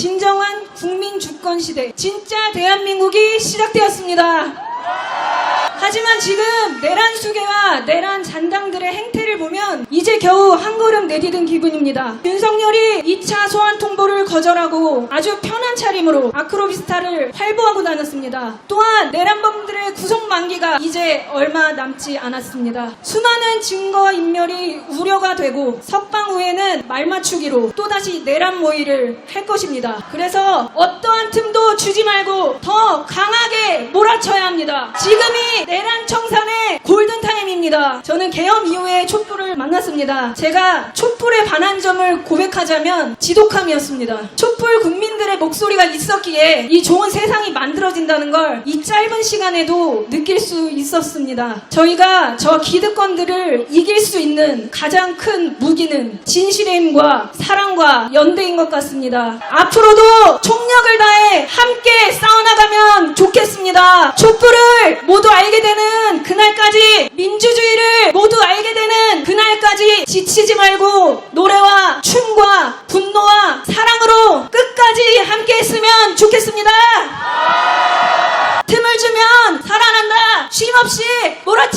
진정한 국민 주권 시대, 진짜 대한민국이 시작되었습니다. 하지만 지금 내란 수계와 내란 잔당들의 행태를 보면 이제 겨우 한 걸음 내디딘 기분입니다. 윤석열이 2차 소환 통보를 거절하고 아주 편한 차림으로 아크로비스타를 활보하고 다녔습니다. 또한 내란범들의 구속 만기가 이제 얼마 남지 않았습니다. 수많은 증거 인멸이 우려가 되고 석방 후에는 말 맞추기로 또다시 내란 모의를 할 것입니다. 그래서 어떠한 틈도 주지 말고 더 강하게 몰아쳐야 합니다. 지금이 내란 청산의 골든타임 입니다. 저는 개엄 이후에 촛불을 만났습니다. 제가 촛불에 반한 점을 고백하자면 지독함이었습니다. 촛불 국민들의 목소리가 있었기에 이 좋은 세상이 만들어진다는 걸 이 짧은 시간에도 느낄 수 있었습니다. 저희가 저 기득권들을 이길 수 있는 가장 큰 무기는 진실의 힘과 사랑과 연대인 것 같습니다. 앞으로도 총력을 다해 함께 싸워나가면 좋겠습니다. 촛불을 모두 알게 되는 그날까지 민주주의를 모두 알게 되는 그날까 지 지치지 말고 노래와 춤과 분노와 사랑으로 끝까지 함께 했으면 좋겠습니다. 틈을 주면 살아난다. 쉼 없이 몰아